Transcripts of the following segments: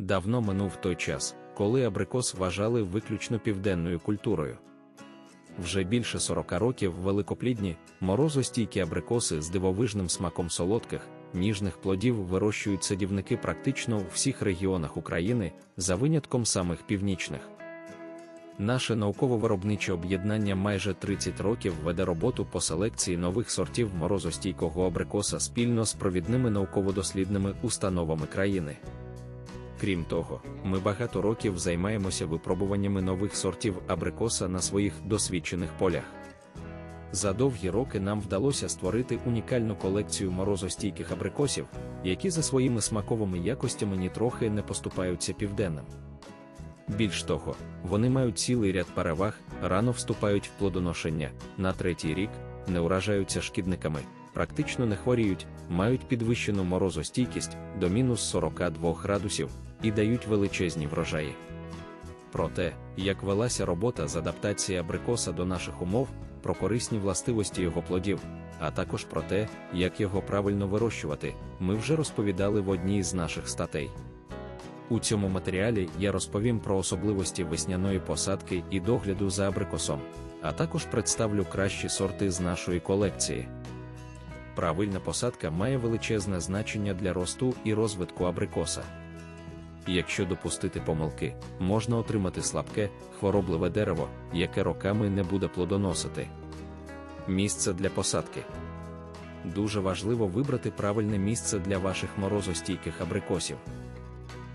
Давно минув той час, коли абрикос вважали виключно південною культурою. Вже більше 40 років великоплідні, морозостійкі абрикоси з дивовижним смаком солодких, ніжних плодів вирощують садівники практично у всіх регіонах України, за винятком самих північних. Наше науково-виробниче об'єднання майже 30 років веде роботу по селекції нових сортів морозостійкого абрикоса спільно з провідними науково-дослідними установами країни. Крім того, ми багато років займаємося випробуваннями нових сортів абрикоса на своїх досвідчених полях. За довгі роки нам вдалося створити унікальну колекцію морозостійких абрикосів, які за своїми смаковими якостями нітрохи не поступаються південним. Більш того, вони мають цілий ряд переваг, рано вступають в плодоношення, на третій рік не уражаються шкідниками, практично не хворіють, мають підвищену морозостійкість до мінус 42 градусів і дають величезні врожаї. Про те, як велася робота з адаптації абрикоса до наших умов, про корисні властивості його плодів, а також про те, як його правильно вирощувати, ми вже розповідали в одній з наших статей. У цьому матеріалі я розповім про особливості весняної посадки і догляду за абрикосом, а також представлю кращі сорти з нашої колекції. Правильна посадка має величезне значення для росту і розвитку абрикоса. Якщо допустити помилки, можна отримати слабке, хворобливе дерево, яке роками не буде плодоносити. Місце для посадки дуже важливо вибрати правильне місце для ваших морозостійких абрикосів.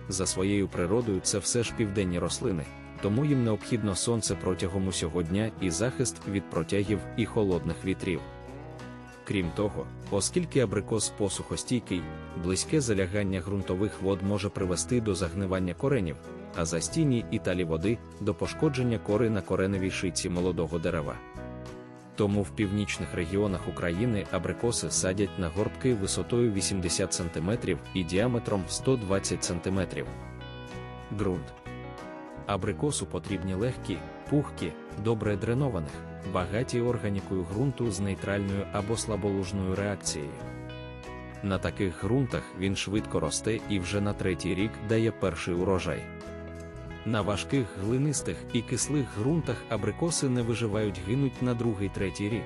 За своєю природою це все ж південні рослини, тому їм необхідно сонце протягом усього дня і захист від протягів і холодних вітрів. Крім того, оскільки абрикос посухостійкий, близьке залягання ґрунтових вод може привести до загнивання коренів, а застійні і талі води до пошкодження кори на кореневій шиці молодого дерева. Тому в північних регіонах України абрикоси садять на горбки висотою 80 см і діаметром 120 см. Ґрунт. Абрикосу потрібні легкі, пухкі, добре дренованих, багаті органікою ґрунту з нейтральною або слаболужною реакцією. На таких ґрунтах він швидко росте і вже на третій рік дає перший урожай. На важких глинистих і кислих ґрунтах абрикоси не виживають гинуть на другий-третій рік.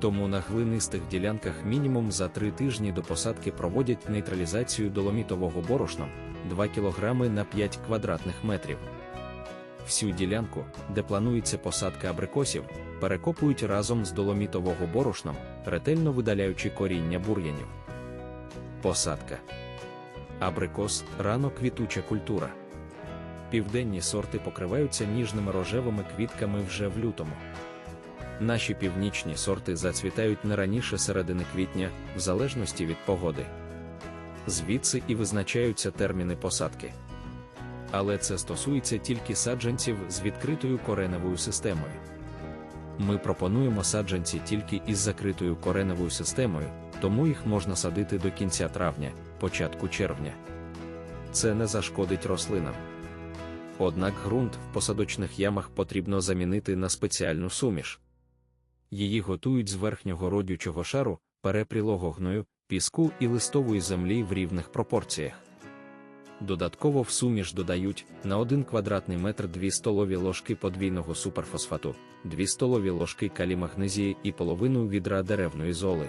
Тому на глинистих ділянках мінімум за три тижні до посадки проводять нейтралізацію доломітового борошном 2 кг на 5 квадратних метрів. Всю ділянку, де планується посадка абрикосів, перекопують разом з доломітового борошном, ретельно видаляючи коріння бур'янів. Посадка абрикос рано квітуча культура. Південні сорти покриваються ніжними рожевими квітками вже в лютому. Наші північні сорти зацвітають не раніше середини квітня, в залежності від погоди. Звідси і визначаються терміни посадки. Але це стосується тільки саджанців з відкритою кореневою системою. Ми пропонуємо саджанці тільки із закритою кореневою системою, тому їх можна садити до кінця травня, початку червня. Це не зашкодить рослинам. Однак ґрунт в посадочних ямах потрібно замінити на спеціальну суміш. Її готують з верхнього родючого шару, перепрілого гною, піску і листової землі в рівних пропорціях. Додатково в суміш додають на 1 квадратний метр 2 столові ложки подвійного суперфосфату, 2 столові ложки калімагнезії і половину відра деревної золи.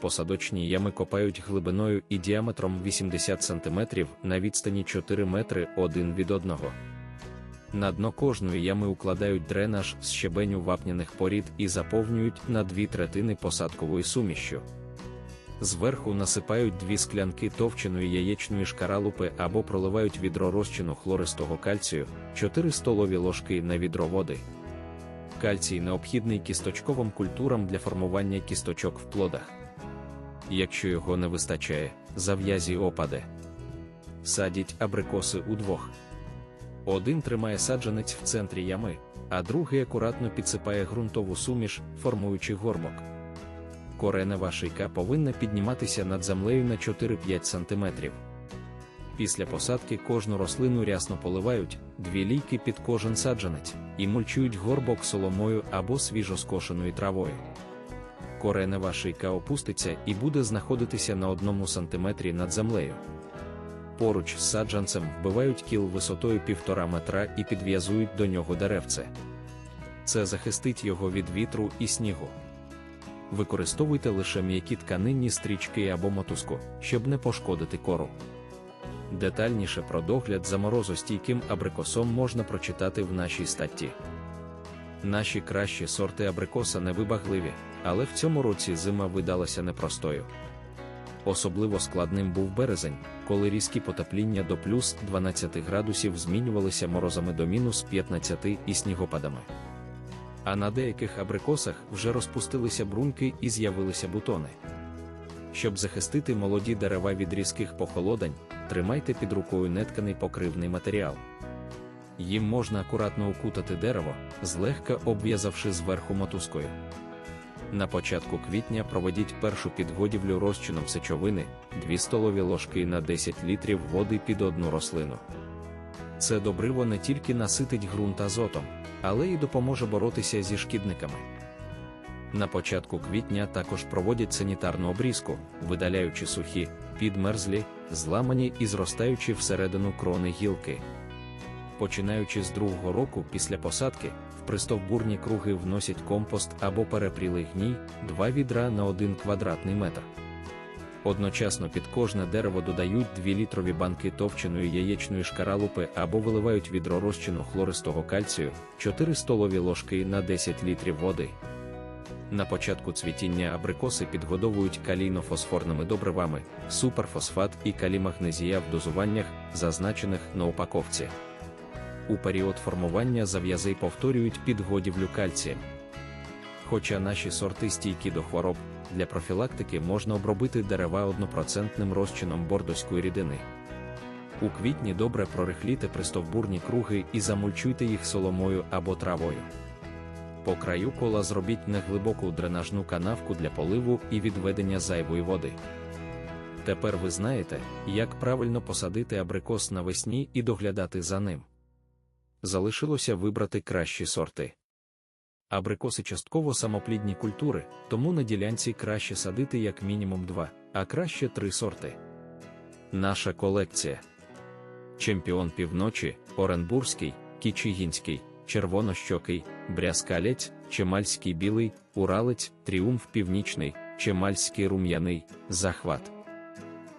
Посадочні ями копають глибиною і діаметром 80 см на відстані 4 метри один від одного. На дно кожної ями укладають дренаж з щебеню вапняних порід і заповнюють на дві третини посадковою сумішшю. Зверху насипають дві склянки товченої яєчної шкаралупи або проливають відро розчину хлористого кальцію, 4 столові ложки на відро води. Кальцій необхідний кісточковим культурам для формування кісточок в плодах. Якщо його не вистачає, зав'язі опаде. Садіть абрикоси удвох. Один тримає саджанець в центрі ями, а другий акуратно підсипає ґрунтову суміш, формуючи горбок. Коренева шийка повинна підніматися над землею на 4-5 см. Після посадки кожну рослину рясно поливають, дві лійки під кожен саджанець, і мульчують горбок соломою або свіжоскошеною травою. Коренева шийка опуститься і буде знаходитися на одному сантиметрі над землею. Поруч з саджанцем вбивають кіл висотою півтора метра і підв'язують до нього деревце. Це захистить його від вітру і снігу. Використовуйте лише м'які тканинні стрічки або мотузку, щоб не пошкодити кору. Детальніше про догляд за морозостійким абрикосом можна прочитати в нашій статті. Наші кращі сорти абрикоса невибагливі, але в цьому році зима видалася непростою. Особливо складним був березень, коли різкі потепління до плюс 12 градусів змінювалися морозами до мінус 15 і снігопадами. А на деяких абрикосах вже розпустилися брунки і з'явилися бутони. Щоб захистити молоді дерева від різких похолодань, тримайте під рукою нетканий покривний матеріал. Їм можна акуратно укутати дерево, злегка обв'язавши зверху мотузкою. На початку квітня проведіть першу підгодівлю розчином сечовини 2 столові ложки на 10 літрів води під одну рослину. Це добриво не тільки наситить ґрунт азотом, але й допоможе боротися зі шкідниками. На початку квітня також проводять санітарну обрізку, видаляючи сухі, підмерзлі, зламані і зростаючи всередину крони гілки. Починаючи з другого року після посадки, в пристовбурні круги вносять компост або перепрілий гній 2 відра на 1 квадратний метр. Одночасно під кожне дерево додають 2-літрові банки товченої яєчної шкаралупи або виливають відро розчину хлористого кальцію 4 столові ложки на 10 літрів води. На початку цвітіння абрикоси підгодовують калійно-фосфорними добривами, суперфосфат і калімагнезія в дозуваннях, зазначених на упаковці. У період формування зав'язи повторюють підгодівлю кальцієм. Хоча наші сорти стійкі до хвороб, для профілактики можна обробити дерева 1% розчином бордоської рідини. У квітні добре прорихліте пристовбурні круги і замульчуйте їх соломою або травою. По краю кола зробіть неглибоку дренажну канавку для поливу і відведення зайвої води. Тепер ви знаєте, як правильно посадити абрикос навесні і доглядати за ним. Залишилося вибрати кращі сорти. Абрикоси частково самоплідні культури, тому на ділянці краще садити як мінімум два, а краще три сорти. Наша колекція Чемпіон півночі, Оренбурзький, Кічигінський, Червонощокий, Брязкалець, Чемальський білий, Уралець, Тріумф Північний, Чемальський рум'яний, Захват.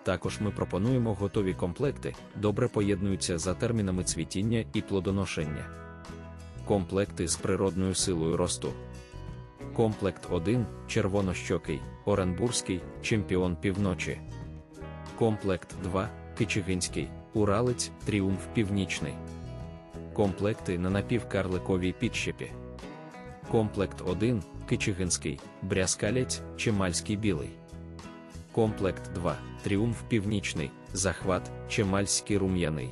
Також ми пропонуємо готові комплекти, добре поєднуються за термінами цвітіння і плодоношення. Комплекти з природною силою росту. Комплект 1 червонощокий, Оренбурзький, чемпіон півночі. Комплект 2 Кичигинський, Уралець, Тріумф Північний. Комплекти на напівкарликовій підщепі. Комплект 1 Кичигинський, Брязкалець, Чемальський білий. Комплект 2 Тріумф Північний, Захват, Чемальський рум'яний.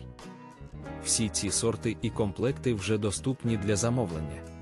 Всі ці сорти і комплекти вже доступні для замовлення.